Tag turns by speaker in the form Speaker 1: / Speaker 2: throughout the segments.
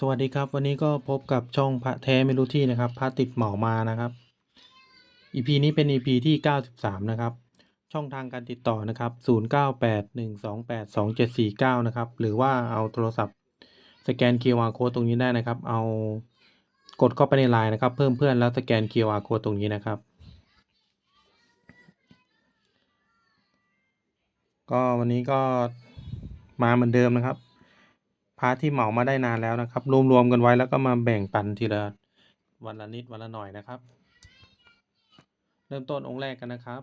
Speaker 1: สวัสดีครับ วันนี้ก็พบกับช่องพระแท้ไม่รู้ที่นะครับพระติดเหมามานะครับ EP นี้เป็น EP ที่ 93 นะครับ ช่องทางการติดต่อนะครับ 0981282749 นะครับ หรือว่าเอาโทรศัพท์สแกน QR code ตรงนี้ได้นะครับ เอากดเข้าไปในไลน์นะครับ เพิ่มเพื่อนแล้วสแกน QR code ตรงนี้นะครับ ก็วันนี้ก็มาเหมือนเดิมนะครับ ร์ทที่เหมามาได้นานแล้วนะครับ รวมๆกันไว้แล้วก็มาแบ่งปันทีละวันละนิดวันละหน่อยนะครับ เริ่มต้นองค์แรกกันนะครับ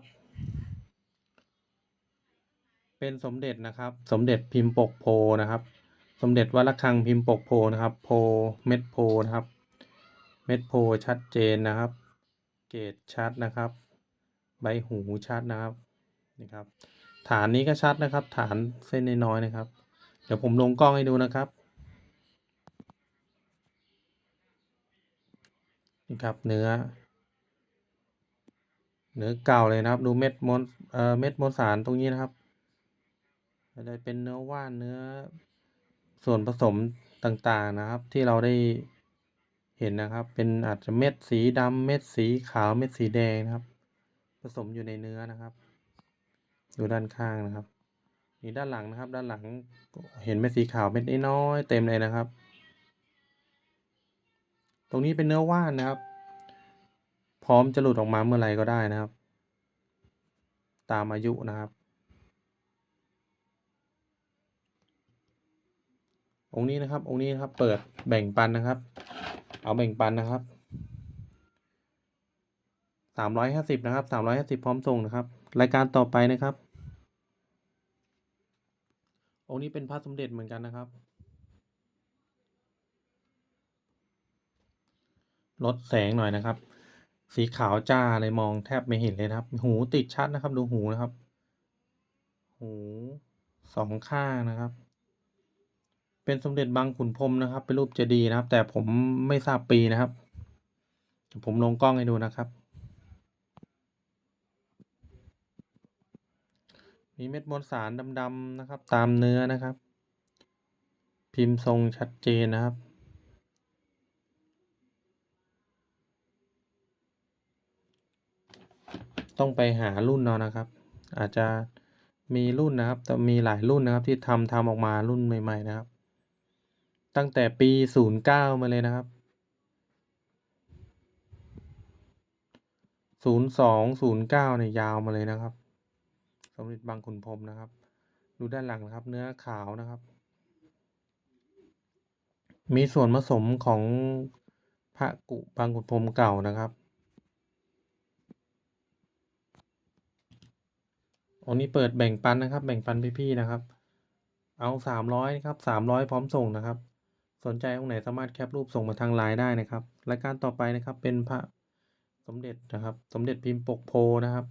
Speaker 1: เป็นสมเด็จนะครับ สมเด็จพิมพ์ปกโพนะครับ สมเด็จวัดระฆังพิมพ์ปกโพนะครับ โพเม็ดโพนะครับ เม็ดโพชัดเจนนะครับ เกรดชัดนะครับ ใบหูชัดนะครับนี่ครับ ฐานนี้ก็ชัดนะครับ ฐานเส้นน้อยๆนะครับ เดี๋ยวผมลงกล้องให้ดูนะครับนี่ครับเนื้อ เนื้อเก่าเลยนะครับ ดูเม็ดมวลเอ่อเม็ดมวลสารตรงนี้นะครับจะไรเป็นเนื้อว่านเนื้อส่วนผสมต่างๆนะครับ ที่เราได้เห็นนะครับ เป็นอาจจะเม็ดสีดำเม็ดสีขาวเม็ดสีแดงนะครับ ผสมอยู่ในเนื้อนะครับดูด้านข้างนะครับ นี่ด้านหลังนะครับ ด้านหลังเห็นเม็ดสีขาวเม็ดน้อยเต็มเลยนะครับ ตรงนี้เป็นเนื้อว่านนะครับ พร้อมจะหลุดออกมาเมื่อไรก็ได้นะครับ ตามอายุนะครับองค์นี้นะครับองค์นี้นะครับ เปิดแบ่งปันนะครับ เอาแบ่งปันนะครับสามร้อยห้าสิบนะครับสามร้อยห้าสิบพร้อมส่งนะครับ รายการต่อไปนะครับ องค์นี้เป็นพระสมเด็จเหมือนกันนะครับ ลดแสงหน่อยนะครับ สีขาวจ้าเลยมองแทบไม่เห็นเลยนะครับ หูติดชัดนะครับ ดูหูนะครับ หูสองข้างนะครับ เป็นสมเด็จบางขุนพรมนะครับ เป็นรูปเจดีย์นะครับ แต่ผมไม่ทราบปีนะครับ ผมลงกล้องให้ดูนะครับ มีเม็ดมวลสารดำๆนะครับ ตามเนื้อนะครับ พิมพ์ทรงชัดเจนนะครับ ต้องไปหารุ่นเนาะนะครับ อาจจะมีรุ่นนะครับแต่มีหลายรุ่นนะครับที่ทำทำออกมารุ่นใหม่ ๆ นะครับ ตั้งแต่ปีศูนย์เก้ามาเลยนะครับศูนย์สองศูนย์เก้าเนี่ยยาวมาเลยนะครับ มเด็จบางขุนพรมนะครับ ดูด้านหลังนะครับ เนื้อขาวนะครับ มีส่วนผสมของพระกุบางขุนพรมเก่านะครับอันนี้เปิดแบ่งปันนะครับ แบ่งปันพี่ๆนะครับ เอาสามร้อยครับสามร้อยพร้อมส่งนะครับ สนใจตรงไหนสามารถแคปรูปส่งมาทางไลน์ได้นะครับ รายการต่อไปนะครับเป็นพระสมเด็จนะครับ สมเด็จพิมพ์ปกโพนะครับ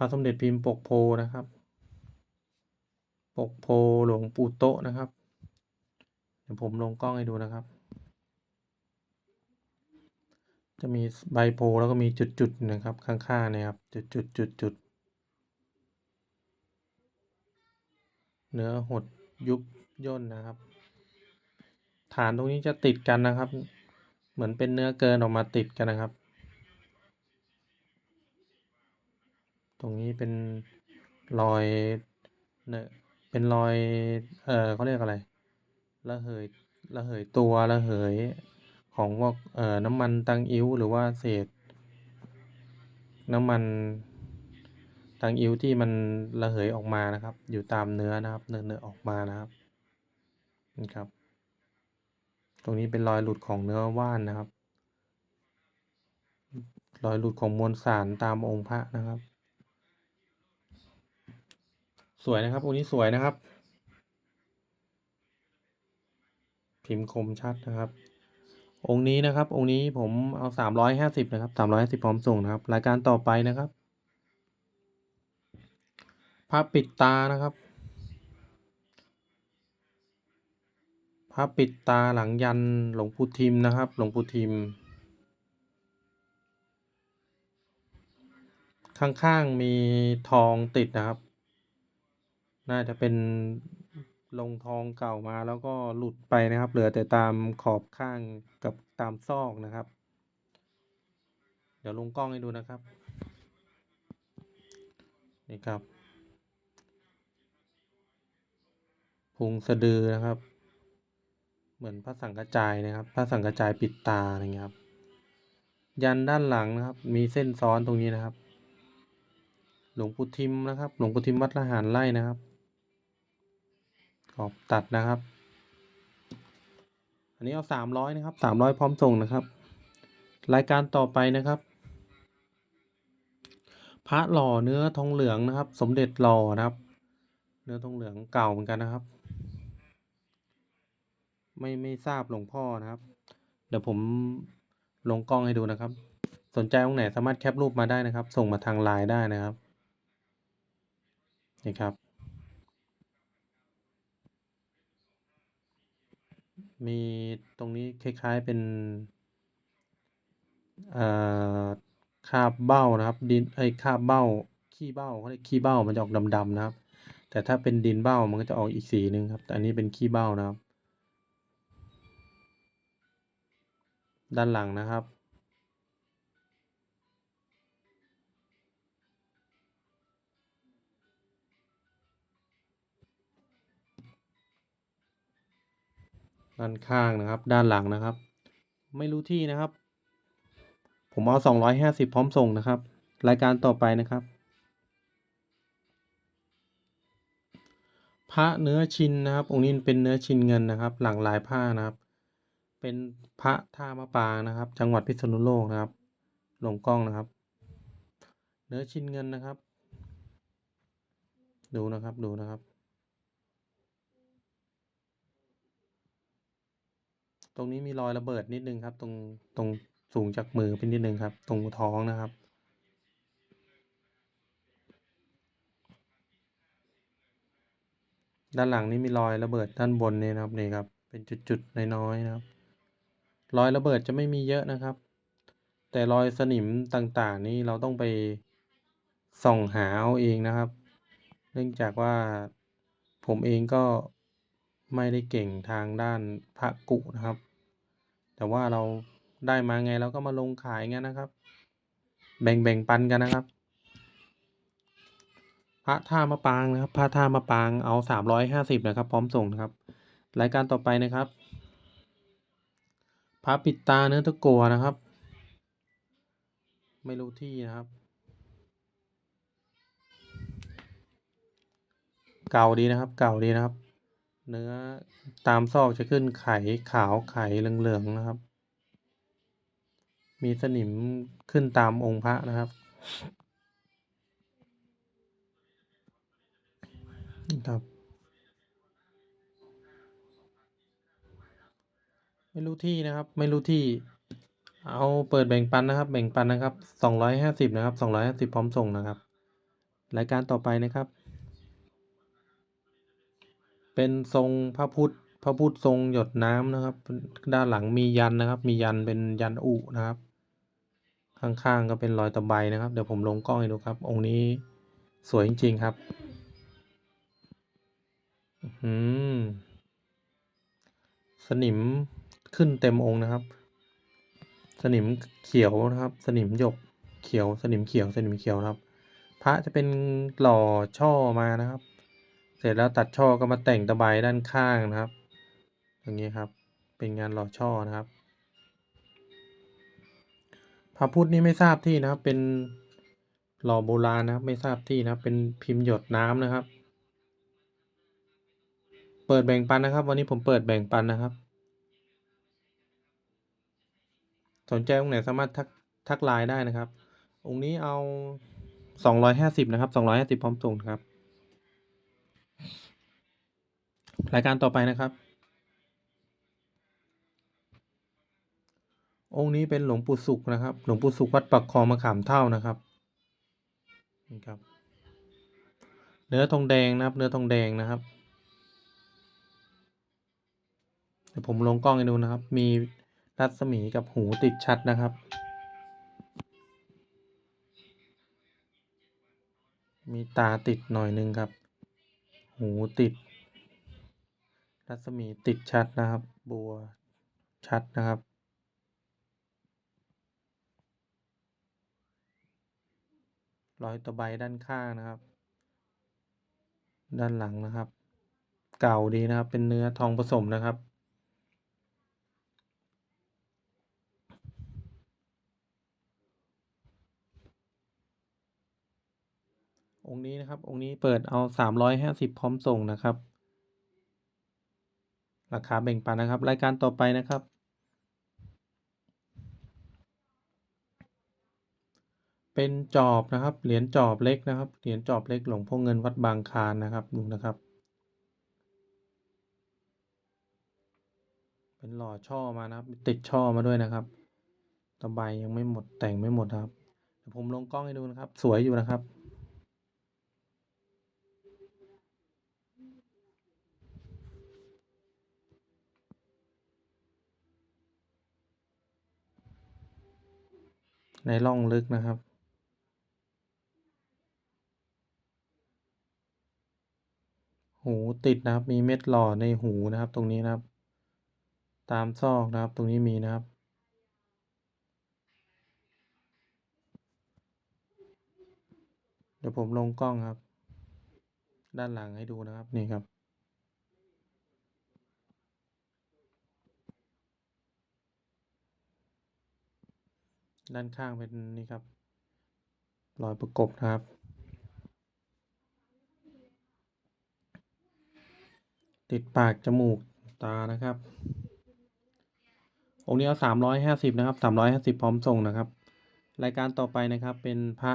Speaker 1: พระสมเด็จพิมพ์ปกโพนะครับ ปกโพหลวงปู่โตะนะครับ เดี๋ยวผมลงกล้องให้ดูนะครับ จะมีใบโพแล้วก็มีจุดๆนะครับ ข้างๆนะครับจุดๆๆๆเนื้อหดยุบย่นนะครับ ฐานตรงนี้จะติดกันนะครับ เหมือนเป็นเนื้อเกินออกมาติดกันนะครับ ตรงนี้เป็นรอยเนเป็นรอย เออเขาเรียกอะไร ระเหย ระเหยตัวระเหยของพวกเอ่อ น้ำมันตังอิ้วหรือว่าเศษ น้ำมันตังอิ้วที่มันระเหยออกมานะครับ อยู่ตามเนื้อนะครับ เนื้อเนื้อออกมานะครับนี่ครับ ตรงนี้เป็นรอยหลุดของเนื้อว่านนะครับ รอยหลุดของมวลสารตามองค์พระนะครับ สวยนะครับองค์นี้สวยนะครับ พิมพ์คมชัดนะครับ องค์นี้นะครับ องค์นี้ผมเอาสามร้อยห้าสิบนะครับสามร้อยห้าสิบพร้อมส่งนะครับ รายการต่อไปนะครับพระปิดตานะครับพระปิดตาหลังยันหลวงปู่ทิมนะครับ หลวงปู่ทิม ข้างๆมีทองติดนะครับ น่าจะเป็นลงทองเก่ามาแล้วก็หลุดไปนะครับ เหลือแต่ตามขอบข้างกับตามซอกนะครับ เดี๋ยวลงกล้องให้ดูนะครับ นี่ครับพุงสะดือนะครับ เหมือนพระสังกระจายนะครับ พระสังกระจายปิดตาอะไรเงี้ยครับ ยันด้านหลังนะครับ มีเส้นซ้อนตรงนี้นะครับ หลวงปู่ทิมนะครับ หลวงปู่ทิมวัดละหารไร่นะครับ อบตัดนะครับ อันนี้เอาสามร้อยนะครับสามร้อยพร้อมส่งนะครับ รายการต่อไปนะครับ พระหล่อเนื้อทองเหลืองนะครับ สมเด็จหล่อนะครับ เนื้อทองเหลืองเก่าเหมือนกันนะครับ ไม่ไม่ทราบหลวงพ่อนะครับ เดี๋ยวผมลงกล้องให้ดูนะครับ สนใจตรงไหนสามารถแคปรูปมาได้นะครับ ส่งมาทางไลน์ได้นะครับนี่ครับ มีตรงนี้คล้ายๆเป็นเอ่อคาบเบ้านะครับ ดินไอ้คาบเบ้าขี้เบ้าเขาเรียกขี้เบ้ามันจะออกดำๆนะครับ แต่ถ้าเป็นดินเบ้ามันก็จะออกอีกสีหนึ่งครับ แต่อันนี้เป็นขี้เบ้านะครับ ด้านหลังนะครับ ด้านข้างนะครับ ด้านหลังนะครับ ไม่รู้ที่นะครับ ผมเอาสองร้อยห้าสิบพร้อมส่งนะครับ รายการต่อไปนะครับ พระเนื้อชินนะครับ องค์นี้เป็นเนื้อชินเงินนะครับ หลังลายผ้านะครับ เป็นพระท่ามะปางนะครับ จังหวัดพิษณุโลกนะครับลงกล้องนะครับ เนื้อชินเงินนะครับ ดูนะครับดูนะครับ ตรงนี้มีรอยระเบิดนิดนึงครับ ตรงตรงสูงจากมือเป็นนิดนึงครับ ตรงท้องนะครับ ด้านหลังนี้มีรอยระเบิดด้านบนเนี่ยนะครับนี่ครับ เป็นจุดๆน้อยๆนะครับ รอยระเบิดจะไม่มีเยอะนะครับ แต่รอยสนิมต่างๆ นี้เราต้องไปส่องหาเอาเองนะครับ เนื่องจากว่าผมเองก็ไม่ได้เก่งทางด้านพระกุนะครับ แต่ว่าเราได้มาไงเราก็มาลงขายงั้นนะครับ แบ่งแบ่งปันกันนะครับ พระท่ามะปางนะครับ พระท่ามะปางเอาสามร้อยห้าสิบนะครับ พร้อมส่งนะครับ รายการต่อไปนะครับ พระปิดตาเนื้อตะกัวนะครับ ไม่รู้ที่นะครับ เก่าดีนะครับ เก่าดีนะครับ เนื้อตามซอกจะขึ้นไขขาวไขเหลืองๆนะครับ มีสนิมขึ้นตามองค์พระนะครับนะครับ ไม่รู้ที่นะครับ ไม่รู้ที่ เอาเปิดแบ่งปันนะครับ แบ่งปันนะครับสองร้อยห้าสิบนะครับสองร้อยห้าสิบพร้อมส่งนะครับ รายการต่อไปนะครับ เป็นทรงพระพุทธพระพุทธทรงหยดน้ำนะครับ ด้านหลังมียันนะครับ มียันเป็นยันอุนะครับ ข้างๆก็เป็นรอยตะไบนะครับ เดี๋ยวผมลงกล้องให้ดูครับ องค์นี้สวยจริงๆครับอืมสนิมขึ้นเต็มองค์นะครับ สนิมเขียวนะครับ สนิมหยกเขียว สนิมเขียว สนิมเขียวนะครับ พระจะเป็นหล่อช่อมานะครับ เสร็จแล้วตัดช่อก็มาแต่งตะไบด้านข้างนะครับ อย่างนี้ครับ เป็นงานหล่อช่อนะครับพระพุทธนี่ไม่ทราบที่นะครับ เป็นหล่อโบราณนะครับ ไม่ทราบที่นะครับ เป็นพิมพ์หยดน้ำนะครับ เปิดแบ่งปันนะครับ วันนี้ผมเปิดแบ่งปันนะครับ สนใจตรงไหนสามารถทักทักไลน์ได้นะครับ องค์นี้เอาสองร้อยห้าสิบนะครับสองร้อยห้าสิบพร้อมส่งครับ รายการต่อไปนะครับ องค์นี้เป็นหลวงปู่สุขนะครับ หลวงปู่สุขวัดปักคลองมะขามเท่านะครับนี่ครับ เนื้อทองแดงนะครับ เนื้อทองแดงนะครับเดี๋ยวผมลงกล้องให้ดูนะครับ มีรัศมีกับหูติดชัดนะครับ มีตาติดหน่อยนึงครับ หูติด รัศมีติดชัดนะครับ บัวชัดนะครับ รอยตะไบด้านข้างนะครับ ด้านหลังนะครับ เก่าดีนะครับ เป็นเนื้อทองผสมนะครับองค์นี้นะครับ องค์นี้เปิดเอาสามร้อยห้าสิบพร้อมส่งนะครับ ราคาแบ่งปันนะครับ รายการต่อไปนะครับ เป็นจอบนะครับ เหรียญจอบเล็กนะครับ เหรียญจอบเล็กหลวงพ่อเงินวัดบางคานนะครับดูนะครับ เป็นหล่อช่อมานะครับ ติดช่อมาด้วยนะครับตะไบยังไม่หมดแต่งไม่หมดครับผมลงกล้องให้ดูนะครับ สวยอยู่นะครับ ในร่องลึกนะครับ หูติดนะครับ มีเม็ดหล่อในหูนะครับ ตรงนี้นะครับ ตามซอกนะครับ ตรงนี้มีนะครับ เดี๋ยวผมลงกล้องครับ ด้านหลังให้ดูนะครับนี่ครับ ด้านข้างเป็นนี่ครับ รอยประกบนะครับ ติดปากจมูกตานะครับ องค์นี้เอาสามร้อยห้าสิบนะครับสามร้อยห้าสิบพร้อมส่งนะครับ รายการต่อไปนะครับเป็นพระ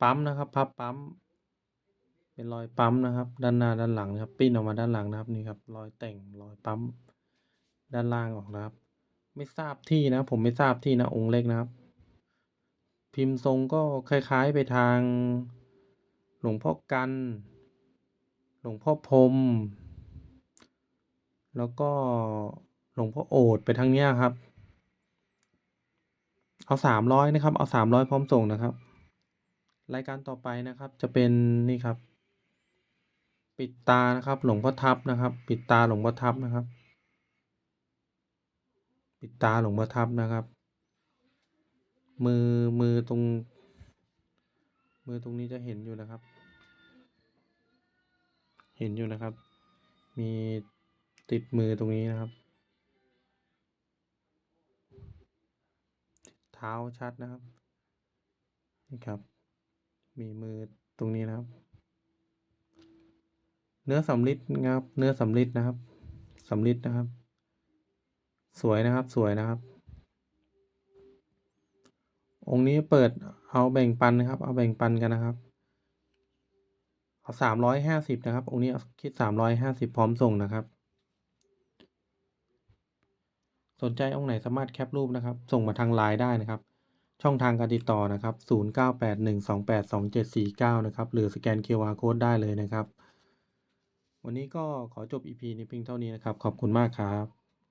Speaker 1: ปั๊มนะครับพระปั๊ม เป็นรอยปั๊มนะครับ ด้านหน้าด้านหลังนะครับ ปิ้นออกมาด้านหลังนะครับนี่ครับ รอยแต่งรอยปั๊ม ด้านล่างออกนะครับ ไม่ทราบที่นะ ผมไม่ทราบที่นะองค์เล็กนะครับ พิมพ์ทรงก็คล้าย ๆไปทาง หลวงพ่อกัน หลวงพ่อพรมแล้วก็หลวงพ่อโอษฐ์ไปทางเนี้ยครับ เอาสามร้อยนะครับ เอาสามร้อยพร้อมส่งนะครับ รายการต่อไปนะครับ จะเป็นนี่ครับ ปิดตานะครับ หลวงพ่อทับนะครับ ปิดตาหลวงพ่อทับนะครับ ปิดตาหลวงพ่อทับนะครับ มือมือตรง มือตรงนี้จะเห็นอยู่นะครับ เห็นอยู่นะครับ มีติดมือตรงนี้นะครับ เท้าชัดนะครับนี่ครับ มีมือตรงนี้นะครับ เนื้อสำริดนะครับ เนื้อสำริดนะครับสำริดนะครับ สวยนะครับสวยนะครับ องค์นี้เปิดเอาแบ่งปันนะครับ เอาแบ่งปันกันนะครับเอาสามร้อยห้าสิบนะครับ องค์นี้คิดสามร้อยห้าสิบพร้อมส่งนะครับ สนใจองค์ไหนสามารถแคปรูปนะครับ ส่งมาทางไลน์ได้นะครับ ช่องทางการติดต่อนะครับ0981282749นะครับ หรือสแกน QR Code ได้เลยนะครับ วันนี้ก็ขอจบ EP นี้เพียงเท่านี้นะครับ ขอบคุณมากครับ